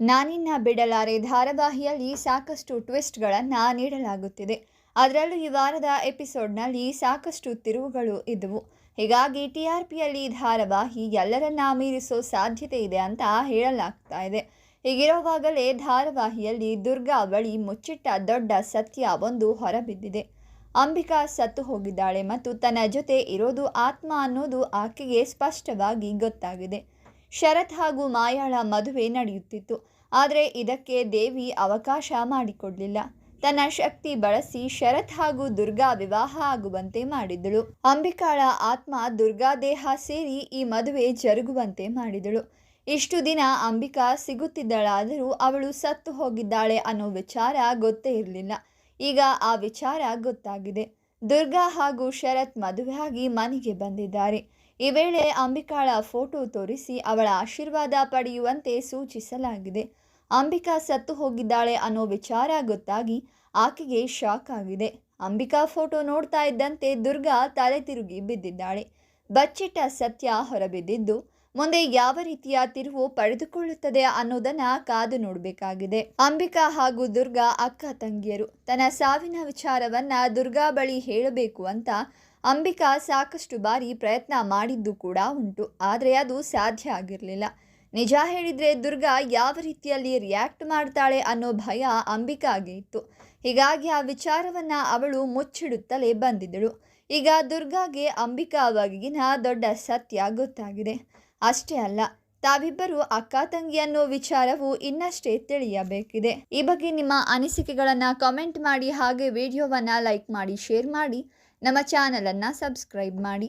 ನಾನಿನ್ನ ಬಿಡಲಾರೆ ಧಾರಾವಾಹಿಯಲ್ಲಿ ಸಾಕಷ್ಟು ಟ್ವಿಸ್ಟ್ಗಳನ್ನು ನೀಡಲಾಗುತ್ತಿದೆ. ಅದರಲ್ಲೂ ಈ ವಾರದ ಎಪಿಸೋಡ್ನಲ್ಲಿ ಸಾಕಷ್ಟು ತಿರುವುಗಳು ಇದ್ದವು. ಹೀಗಾಗಿ ಟಿ ಆರ್ ಪಿಯಲ್ಲಿ ಧಾರಾವಾಹಿ ಎಲ್ಲರನ್ನ ಮೀರಿಸೋ ಸಾಧ್ಯತೆ ಇದೆ ಅಂತ ಹೇಳಲಾಗ್ತಾ ಇದೆ. ಹೀಗಿರುವಾಗಲೇ ಧಾರಾವಾಹಿಯಲ್ಲಿ ದುರ್ಗಾ ಬಳಿ ಮುಚ್ಚಿಟ್ಟ ದೊಡ್ಡ ಸತ್ಯ ಒಂದು ಹೊರಬಿದ್ದಿದೆ. ಅಂಬಿಕಾ ಸತ್ತು ಹೋಗಿದ್ದಾಳೆ ಮತ್ತು ತನ್ನ ಜೊತೆ ಇರೋದು ಆತ್ಮ ಅನ್ನೋದು ಆಕೆಗೆ ಸ್ಪಷ್ಟವಾಗಿ ಗೊತ್ತಾಗಿದೆ. ಶರತ್ ಹಾಗೂ ಮಾಯಾಳ ಮದುವೆ ನಡೆಯುತ್ತಿತ್ತು. ಆದರೆ ಇದಕ್ಕೆ ದೇವಿ ಅವಕಾಶ ಮಾಡಿಕೊಡಲಿಲ್ಲ. ತನ್ನ ಶಕ್ತಿ ಬಳಸಿ ಶರತ್ ಹಾಗೂ ದುರ್ಗಾ ವಿವಾಹ ಆಗುವಂತೆ ಮಾಡಿದಳು. ಅಂಬಿಕಾಳ ಆತ್ಮ ದುರ್ಗಾ ದೇಹ ಸೇರಿ ಈ ಮದುವೆ ಜರುಗುವಂತೆ ಮಾಡಿದಳು. ಇಷ್ಟು ದಿನ ಅಂಬಿಕಾ ಸಿಗುತ್ತಿದ್ದಳಾದರೂ ಅವಳು ಸತ್ತು ಹೋಗಿದ್ದಾಳೆ ಅನ್ನೋ ವಿಚಾರ ಗೊತ್ತೇ ಇರಲಿಲ್ಲ. ಈಗ ಆ ವಿಚಾರ ಗೊತ್ತಾಗಿದೆ. ದುರ್ಗಾ ಹಾಗೂ ಶರತ್ ಮದುವೆಯಾಗಿ ಮನೆಗೆ ಬಂದಿದ್ದಾರೆ. ಈ ವೇಳೆ ಅಂಬಿಕಾಳ ಫೋಟೋ ತೋರಿಸಿ ಅವಳ ಆಶೀರ್ವಾದ ಪಡೆಯುವಂತೆ ಸೂಚಿಸಲಾಗಿದೆ. ಅಂಬಿಕಾ ಸತ್ತು ಹೋಗಿದ್ದಾಳೆ ಅನ್ನೋ ವಿಚಾರ ಗೊತ್ತಾಗಿ ಆಕೆಗೆ ಶಾಕ್ ಆಗಿದೆ. ಅಂಬಿಕಾ ಫೋಟೋ ನೋಡ್ತಾ ಇದ್ದಂತೆ ದುರ್ಗಾ ತಲೆ ತಿರುಗಿ ಬಿದ್ದಿದ್ದಾಳೆ. ಬಚ್ಚಿಟ್ಟ ಸತ್ಯ ಹೊರಬಿದ್ದಿದ್ದು ಮುಂದೆ ಯಾವ ರೀತಿಯ ತಿರುವು ಪಡೆದುಕೊಳ್ಳುತ್ತದೆ ಅನ್ನೋದನ್ನ ಕಾದು ನೋಡಬೇಕಾಗಿದೆ. ಅಂಬಿಕಾ ಹಾಗೂ ದುರ್ಗಾ ಅಕ್ಕ ತಂಗಿಯರು ತನ್ನ ಸಾವಿನ ವಿಚಾರವನ್ನ ದುರ್ಗಾ ಬಳಿ ಹೇಳಬೇಕು ಅಂತ ಅಂಬಿಕಾ ಸಾಕಷ್ಟು ಬಾರಿ ಪ್ರಯತ್ನ ಮಾಡಿದ್ದು ಕೂಡ ಉಂಟು. ಆದರೆ ಅದು ಸಾಧ್ಯ ಆಗಿರಲಿಲ್ಲ. ನಿಜ ಹೇಳಿದರೆ ದುರ್ಗಾ ಯಾವ ರೀತಿಯಲ್ಲಿ ರಿಯಾಕ್ಟ್ ಮಾಡ್ತಾಳೆ ಅನ್ನೋ ಭಯ ಅಂಬಿಕಾಗೆ ಇತ್ತು. ಹೀಗಾಗಿ ಆ ವಿಚಾರವನ್ನು ಅವಳು ಮುಚ್ಚಿಡುತ್ತಲೇ ಬಂದಿದ್ದಳು. ಈಗ ದುರ್ಗಾಗೆ ಅಂಬಿಕಾ ಬಗೆಗಿನ ದೊಡ್ಡ ಸತ್ಯ ಗೊತ್ತಾಗಿದೆ. ಅಷ್ಟೇ ಅಲ್ಲ, ತಾವಿಬ್ಬರು ಅಕ್ಕ ತಂಗಿ ಅನ್ನೋ ವಿಚಾರವು ಇನ್ನಷ್ಟೇ ತಿಳಿಯಬೇಕಿದೆ. ಈ ಬಗ್ಗೆ ನಿಮ್ಮ ಅನಿಸಿಕೆಗಳನ್ನು ಕಮೆಂಟ್ ಮಾಡಿ ಹಾಗೆ ವಿಡಿಯೋವನ್ನು ಲೈಕ್ ಮಾಡಿ ಶೇರ್ ಮಾಡಿ. ನಮ್ಮ ಚಾನಲನ್ನು ಸಬ್ಸ್ಕ್ರೈಬ್ ಮಾಡಿ.